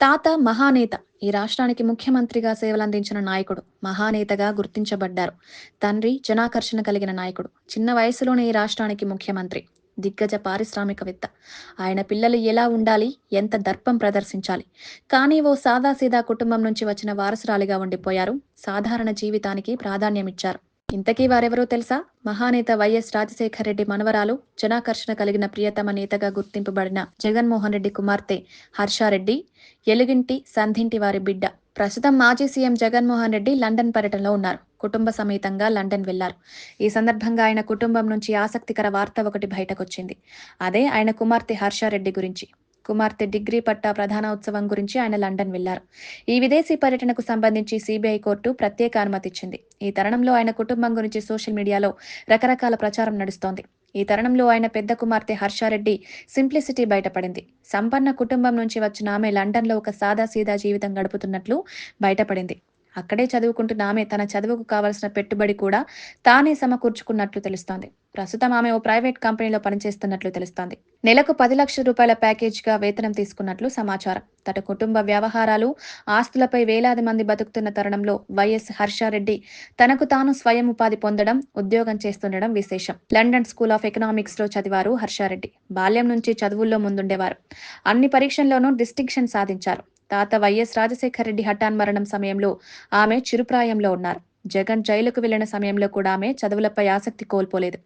తాత మహానేత ఈ రాష్ట్రానికి ముఖ్యమంత్రిగా సేవలందించిన నాయకుడు మహానేతగా గుర్తించబడ్డారు. తండ్రి జనాకర్షణ కలిగిన నాయకుడు చిన్న వయసులోనే ఈ రాష్ట్రానికి ముఖ్యమంత్రి దిగ్గజ పారిశ్రామికవేత్త. ఆయన పిల్లలు ఎలా ఉండాలి ఎంత దర్పం ప్రదర్శించాలి? కానీ ఓ సాదాసీదా కుటుంబం నుంచి వచ్చిన వారసురాలిగా ఉండిపోయారు సాధారణ జీవితానికి ప్రాధాన్యమిచ్చారు. ఇంతకీ వారెవరో తెలుసా? మహానేత వైఎస్ రాజశేఖర రెడ్డి మనవరాలు జనాకర్షణ కలిగిన ప్రియతమ నేతగా గుర్తింపబడిన జగన్మోహన్ రెడ్డి కుమార్తె హర్షారెడ్డి ఎలుగింటి సంధింటి వారి బిడ్డ. ప్రస్తుతం మాజీ సీఎం జగన్మోహన్ రెడ్డి లండన్ పర్యటనలో ఉన్నారు. కుటుంబ సమేతంగా లండన్ వెళ్ళారు. ఈ సందర్భంగా ఆయన కుటుంబం నుంచి ఆసక్తికర వార్త ఒకటి బయటకొచ్చింది. అదే ఆయన కుమార్తె హర్షారెడ్డి గురించి. కుమార్తె డిగ్రీ పట్టా ప్రధాన ఉత్సవం గురించి ఆయన లండన్ వెళ్ళారు ఈ విదేశీ పర్యటనకు సంబంధించి సిబిఐ కోర్టు ప్రత్యేక అనుమతి ఇచ్చింది ఈ తరుణంలో ఆయన కుటుంబం గురించి సోషల్ మీడియాలో రకరకాల ప్రచారం నడుస్తోంది. ఈ తరుణంలో ఆయన పెద్ద కుమార్తె హర్షారెడ్డి సింప్లిసిటీ బయటపడింది. సంపన్న కుటుంబం నుంచి వచ్చిన ఆమె లండన్లో ఒక సాదాసీదా జీవితం గడుపుతున్నట్లు బయటపడింది. అక్కడే చదువుకుంటున్న ఆమె తన చదువుకు కావలసిన పెట్టుబడి కూడా తానే సమకూర్చుకున్నట్లు తెలుస్తోంది. ప్రస్తుతం ఆమె ఓ ప్రైవేట్ కంపెనీలో పనిచేస్తున్నట్లు తెలుస్తోంది. నెలకు పది లక్షల రూపాయల ప్యాకేజీగా వేతనం తీసుకున్నట్లు సమాచారం. తన కుటుంబ వ్యవహారాలు ఆస్తులపై వేలాది మంది బతుకుతున్న తరుణంలో వైఎస్ హర్షారెడ్డి తనకు తాను స్వయం ఉపాధి పొందడం ఉద్యోగం చేస్తుండడం విశేషం. లండన్ స్కూల్ ఆఫ్ ఎకనామిక్స్లో చదివారు హర్షారెడ్డి. బాల్యం నుంచి చదువుల్లో ముందుండేవారు. అన్ని పరీక్షల్లోనూ డిస్టింక్షన్ సాధించారు. తాత వైఎస్ రాజశేఖర రెడ్డి హఠాన్ మరణం సమయంలో ఆమె చిరుప్రాయంలో ఉన్నారు. జగన్ జైలుకు వెళ్ళిన సమయంలో కూడా ఆమె చదువులపై ఆసక్తి కోల్పోలేదు.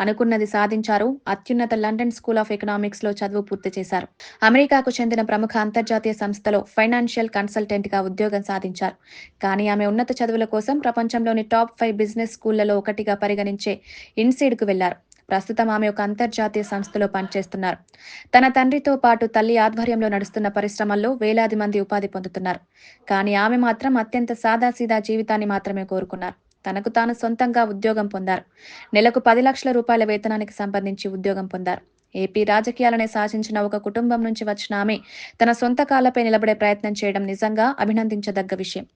అనుకున్నది సాధించారు. అత్యున్నత లండన్ స్కూల్ ఆఫ్ ఎకనామిక్స్లో చదువు పూర్తి చేశారు. అమెరికాకు చెందిన ప్రముఖ అంతర్జాతీయ సంస్థలో ఫైనాన్షియల్ కన్సల్టెంట్గా ఉద్యోగం సాధించారు. కానీ ఆమె ఉన్నత చదువుల కోసం ప్రపంచంలోని టాప్ ఫైవ్ బిజినెస్ స్కూళ్ళలో ఒకటిగా పరిగణించే ఇన్సీడ్కు వెళ్ళారు. ప్రస్తుతం ఆమె ఒక అంతర్జాతీయ సంస్థలో పనిచేస్తున్నారు. తన తండ్రితో పాటు తల్లి ఆధ్వర్యంలో నడుస్తున్న పరిశ్రమల్లో వేలాది మంది ఉపాధి పొందుతున్నారు. కానీ ఆమె మాత్రం అత్యంత సాదాసీదా జీవితాన్ని మాత్రమే కోరుకున్నారు. తనకు తాను సొంతంగా ఉద్యోగం పొందారు. నెలకు పది లక్షల రూపాయల వేతనానికి సంబంధించి ఉద్యోగం పొందారు. ఏపీ రాజకీయాలనే సాధించిన ఒక కుటుంబం నుంచి వచ్చిన ఆమె తన సొంత కాలపై నిలబడే ప్రయత్నం చేయడం నిజంగా అభినందించదగ్గ విషయం.